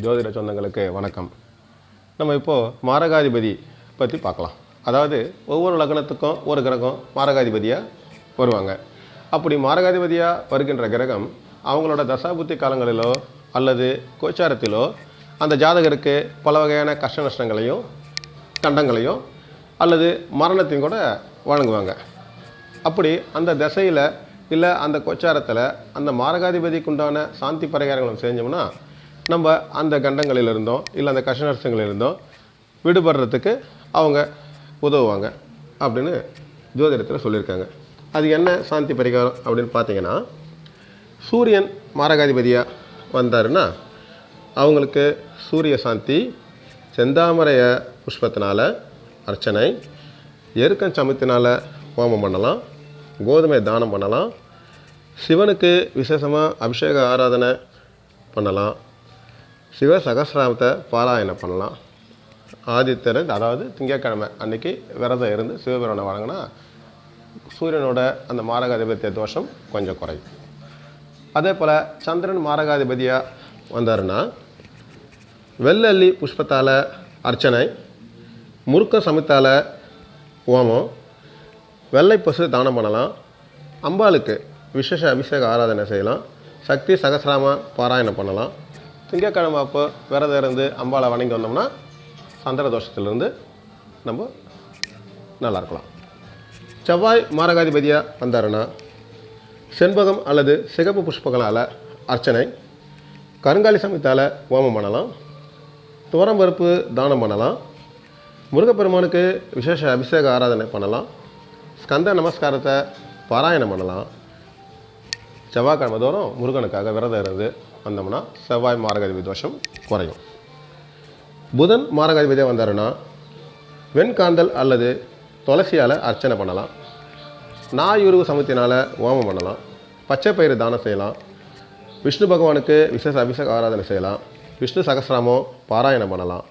ஜோதிட சொந்தங்களுக்கு வணக்கம். நம்ம இப்போது மாரகாதிபதி பற்றி பார்க்கலாம். அதாவது ஒவ்வொரு லக்னத்துக்கும் ஒரு கிரகம் மாரகாதிபதியாக வருவாங்க. அப்படி மாரகாதிபதியாக வருகின்ற கிரகம் அவங்களோட தசாபுத்தி காலங்களிலோ அல்லது கோச்சாரத்திலோ அந்த ஜாதகருக்கு பல வகையான கஷ்ட நஷ்டங்களையும் கண்டங்களையும் அல்லது மரணத்தையும் கூட வழங்குவாங்க. அப்படி அந்த திசையில் இல்லை அந்த கோச்சாரத்தில் அந்த மாரகாதிபதிக்குண்டான சாந்தி பரிகாரங்களும் செஞ்சோம்னா நம்ம அந்த கண்டங்களிலிருந்தோம் இல்லை அந்த கஷ்டநஷ்டங்களிலிருந்தோ விடுபடுறதுக்கு அவங்க உதவுவாங்க அப்படின்னு ஜோதிடத்தில் சொல்லியிருக்காங்க. அது என்ன சாந்தி பரிகாரம் அப்படின்னு பார்த்தீங்கன்னா சூரியன் மாரகாதிபதியாக வந்தாருன்னா அவங்களுக்கு சூரிய சாந்தி செந்தாமரைய புஷ்பத்தினால் அர்ச்சனை எருக்கம் சமத்தினால் ஹோமம் பண்ணலாம் கோதுமை தானம் பண்ணலாம் சிவனுக்கு விசேஷமாக அபிஷேக ஆராதனை பண்ணலாம். சிவ சகசிராமத்தை பாராயணம் பண்ணலாம். ஆதித்தர் அதாவது திங்கட்கிழமை அன்னைக்கு விரதம் இருந்து சிவபெருமனை வணங்கினா சூரியனோட அந்த மாரகாதிபத்திய தோஷம் கொஞ்சம் குறையும். அதே போல் சந்திரன் மாரகாதிபதியாக வந்தாருன்னா வெள்ளல்லி புஷ்பத்தால் அர்ச்சனை முருக்க சமத்தால் ஓமம் வெள்ளை பசு தானம் பண்ணலாம் அம்பாளுக்கு விசேஷ அபிஷேக ஆராதனை செய்யலாம் சக்தி சகசிராம பாராயணம் பண்ணலாம் திங்கட்கிழமை அப்போ விரதம் இருந்து அம்பாளை வணங்கி வந்தோம்னா சந்திர தோஷத்துலேருந்து நம்ம நல்லா இருக்கலாம். செவ்வாய் மாரகாதிபதியாக வந்தாருன்னா செண்பகம் அல்லது சிகப்பு புஷ்பங்களால் அர்ச்சனை கருங்காலி சமயத்தால் ஹோமம் பண்ணலாம் துவரம் பருப்பு தானம் பண்ணலாம் முருகப்பெருமானுக்கு விசேஷ அபிஷேக ஆராதனை பண்ணலாம் ஸ்கந்த நமஸ்காரத்தை பாராயணம் பண்ணலாம். செவ்வாய்க்கிழமை தோறும் முருகனுக்காக விரதம் இருந்து வந்தோம்னா செவ்வாய் மாரகாதிபதி தோஷம் குறையும். புதன் மாரகாதிபதியாக வந்தாருன்னா வெண்காந்தல் அல்லது துளசியால் அர்ச்சனை பண்ணலாம். நாயுருவு சமத்தினால் ஹோமம் பண்ணலாம். பச்சை பயிறு தானம் செய்யலாம். விஷ்ணு பகவானுக்கு விசேஷ அபிஷேக ஆராதனை செய்யலாம். விஷ்ணு சகசிரமம் பாராயணம் பண்ணலாம்.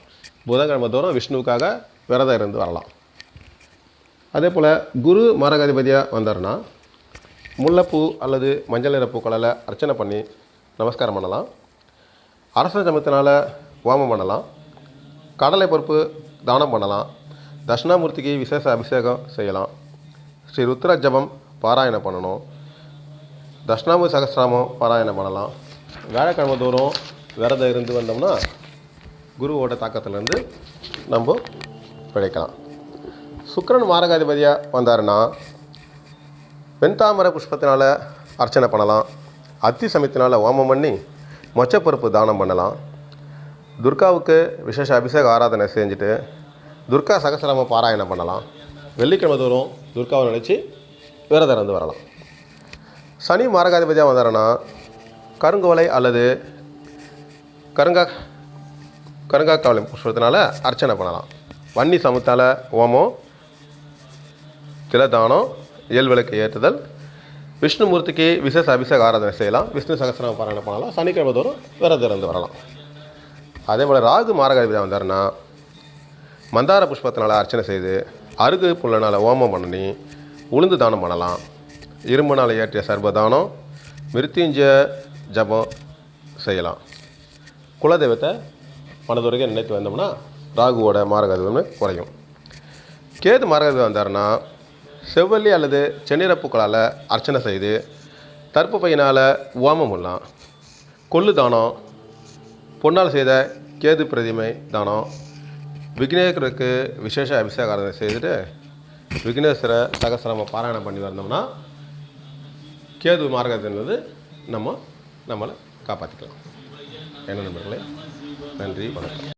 புதன்கிழமை தோறும் விஷ்ணுவுக்காக விரதம் இருந்து வரலாம். அதே போல் குரு மாரகாதிபதியாக வந்தாருன்னா முல்லைப்பூ அல்லது மஞ்சள் நிற பூக்களால் அர்ச்சனை பண்ணி நமஸ்காரம் பண்ணலாம். அரச சமத்தினால் ஹோமம் பண்ணலாம். கடலை பருப்பு தானம் பண்ணலாம். தட்சிணாமூர்த்திக்கு விசேஷ அபிஷேகம் செய்யலாம். ஸ்ரீ ருத்ர ஜபம் பாராயணம் பண்ணணும். தட்சிணாமூர்த்தி சகசிராமம் பாராயணம் பண்ணலாம். வேலைக்கிழமை தோறும் விரதம் இருந்து வந்தோம்னா குருவோட தாக்கத்துலேருந்து நம்ம பிழைக்கலாம். சுக்கரன் மாரகாதிபதியாக வந்தாருன்னா வெண்தாமரை புஷ்பத்தினால் அர்ச்சனை பண்ணலாம். அத்தி சமயத்தினால் ஹோமம் பண்ணி மொச்சப்பருப்பு தானம் பண்ணலாம். துர்காவுக்கு விசேஷ அபிஷேக ஆராதனை செஞ்சுட்டு துர்கா சகசிராம பாராயணம் பண்ணலாம். வெள்ளிக்கிழமை தோறும் துர்காவை நினச்சி விரதம் இருந்து வரலாம். சனி மாரகாதிபதியாக வந்தாருன்னா கருங்கோலை அல்லது கருங்கா கருங்காக்காவளி புஷ்பத்தினால அர்ச்சனை பண்ணலாம். வன்னி சமத்தால் ஹோமம் திலதானம் இயல்விளக்கு ஏற்றுதல் விஷ்ணுமூர்த்திக்கு விசேஷ அபிஷேக ஆராதனை செய்யலாம். விஷ்ணு சகசிரம் பாராயணம் பண்ணலாம். சனிக்கிழமை தோறும் விரதம் இருந்து வரலாம். அதே போல் ராகு மாரகாதிபதியாக வந்தாருன்னா மந்தார புஷ்பத்தினால் அர்ச்சனை செய்து அருகு புல்லனால் ஹோமம் பண்ணி உளுந்து தானம் பண்ணலாம். இரும்புனால் ஏற்றிய சர்வதானம் மிருத்யுஞ்ச ஜபம் செய்யலாம். குலதெய்வத்தை மனதுரைக்க நினைத்து வந்தோம்னா ராகுவோட மாரகாதிபம் குறையும். கேது மாரகாதிபதி வந்தாருன்னா செவ்வல்லி அல்லது செந்நிறப்பூக்களால் அர்ச்சனை செய்து தர்ப்பு பையனால் ஓமம் பண்ணலாம் கொள்ளு தானம் பொன்னால் செய்த கேது பிரதிமை தானம் விக்னேஸ்வருக்கு விசேஷ அபிஷேகாரத்தை செய்துட்டு விக்னேஸ்வர சகசிரம பாராயணம் பண்ணி வந்தோம்னா கேது மார்க்கத்திலிருந்து நம்ம நம்மளை காப்பாற்றிக்கலாம் என்ன நண்பர்களே நன்றி வணக்கம்.